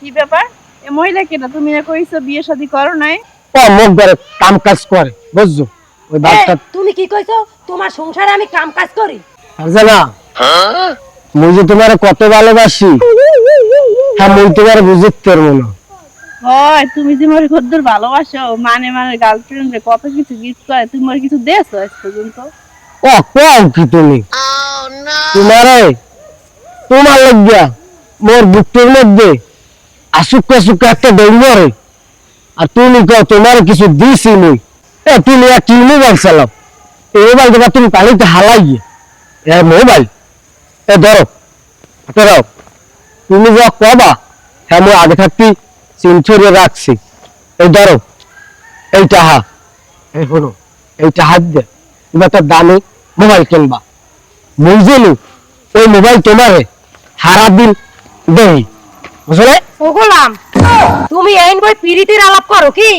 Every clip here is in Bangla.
কি ব্যাপার? এ মহিলা কেনা তুমি না কইছো বিয়ে শাদী করো নাই? ও মুখ ধরে কাম কাজ করে বুঝছ? ওই বাচ্চা তুমি কি কইছো? তোমার সংসারে আমি কাম কাজ করি। আর জানা মুই যে তোমার কত ভালোবাসি হ্যাঁ মুই তোমার বুঝতে পারব না। হয় তুমি যে মোর কদ্দুর ভালোবাসো মানে মানে গার্লফ্রেন্ড কত কিছু গিফট করে তুমি মোর কিছু দেছো আজ পর্যন্ত? ও কও কি তুমি? তোমারে তোমার লাগিয়া মোর বুকের মধ্যে আসুক আসুক একটা ডেলিভারি আর তুমি কও তোমার কিছু দিছি মুই এ, তুমি আর কি মোবাইল চালাও। এই মোবাইল দেবা তুমি পানিতে হালাইয়ে এ মোবাইল এ, ধরো রাও তুমি যা কবা হ্যাঁ মই আগে থাকতে চিনছড়িয়ে রাখছি। এই ধরো এই টাহা এই হলো এই টাহা দিয়ে তুমি একটা দামি মোবাইল কিনবা। বুঝলি? ওই মোবাইল তোমারে সারা দিন দেই। বুঝলে? ও গোলাম তুমি এই বই পিরিতির আলাপ করো কি?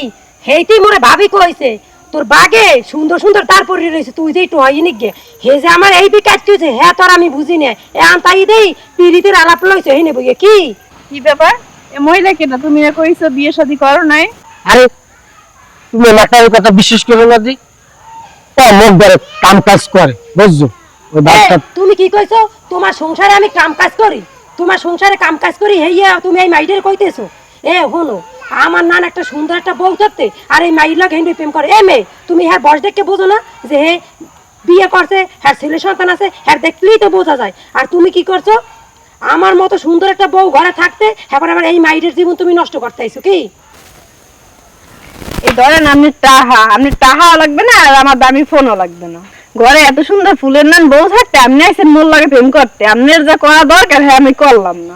হেইতি মোরে ভাবি কইছে তোর বাগে সুন্দর সুন্দর তারপরে রয়েছে তুই যে একটু হয়নি গে। হে যে আমার এই বিকাশ তুইছে হ্যাঁ তোর আমি বুঝি না। এ আনতাই দেই পিরিতির আলাপ লইছে হেনে বইয়ে কি? কি ব্যাপার? এ মহিলা কেনা তুমি না কইছো বিয়ে শাদী করো নাই? আরে তুমি এই কথা বিশ্বাস করো না দি। মুখ ধরে কাম কাজ করে বুঝছ? ওই তুমি কি কইছো? তোমার সংসারে আমি কাম কাজ করি? তোমার সংসারে কাম কাজ করি হেইয়া তুমি এই মাইডের কইতেছো। এ হলো আমার নান একটা সুন্দর একটা বউ থাকতে, আর এই মাইলা ঘেন্ডে প্রেম করে। এ, মেয়ে, তুমি হ্যাঁ বয়স দেখে বোঝো না যে হে বিয়ে করছে হ্যাঁ ছেলে সন্তান আছে হ্যাঁ দেখলেই তো বোঝা যায়। আর তুমি কি করছ? আমার মতো সুন্দর একটা বউ ঘরে থাকতে হ্যাঁ আবার এই মাইডের জীবন তুমি নষ্ট করতে আইছো কি? এই ধরেন আপনি টাহা আপনি টাহাও লাগবে না, আর আমার দামি ফোনও লাগবে না। ঘরে এত সুন্দর ফুলের নাম বউ থাকতে, আপনি আইসেন মোর লাগে প্রেম করতে। আপনার যা করা দরকার হ্যাঁ আমি করলাম না।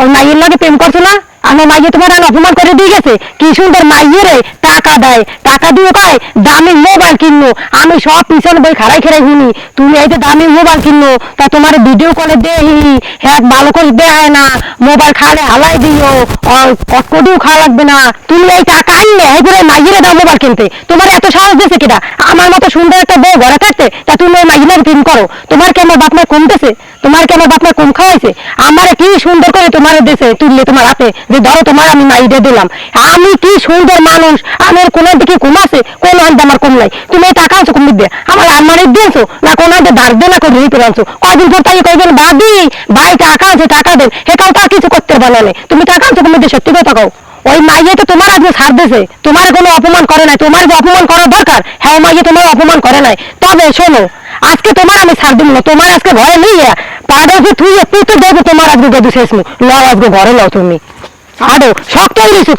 ওই মাইয়ের লগে প্রেম করছ না আমার মাইয়ে তোমার আর অপমান করে দিয়ে গেছে। কি সুন্দর মাইয়ে টাকা দেয়। টাকা দিয়ে কয়, দামি মোবাইল কিনলো আমি সব পিছনে বই খারাই খেরাই শুনি। তুমি এই যে দামি মোবাইল কিনলো তা তোমার ভিডিও কলে দেহি হ্যাঁ ভালো করে দেয় না। মোবাইল খালে হালাই দিও। কটকটিও খাওয়া লাগবে না। তুমি এই টাকা আনলে, এই করে মাইয়েরে দাও মোবাইল কিনতে। তোমার এত সাহস দিয়েছে কিনা? আমার মতো সুন্দর একটা বউ ঘরে থাকতে, তা তুমি ওই মাইয়ের প্রেম করো। তোমার কি আমার বাপ মা কমতেছে? তোমার কি আমার বাপ মা কম খাওয়াইছে? আমার কি সুন্দর করে তোমার দেশে তুললে তোমার হাতে? যে ধরো তোমার আমি মাইরে দিলাম। আমি কি সুন্দর মানুষ? আমার কোনার দিকে কম আছে, কোন আনতে আমার কম নাই। তুমি টাকা আনছো কম দিবে আমার আলমারি দিয়েছ, না কোন আনতে ধার দিয়ে, না করে রিপে আনছো? কদিন পর তাই কইবেন বাদি? ভাই, টাকা আছে, টাকা দেন। হেকাও তা কিছু করতে বানালে তুমি টাকা আনছো কম দিয়ে? সত্যি কথা কও। ওই মাইয়ে তো তোমার আজকে ছাড় দিয়েছে। তোমার কোনো অপমান করে নাই। তোমার যে অপমান করা দরকার হ্যাঁ মাইয়ে তোমার অপমান করে নাই। তবে শোনো, আজকে তোমার আমি ছাড় দিব না। তোমার আজকে ঘরে নিয়ে পাড়ে যে তুই একটু তো দেবো তোমার আজকে গদু শেষ নু লও আজকে ঘরে লও তুমি। আরও শক্ত হয়ে গেছো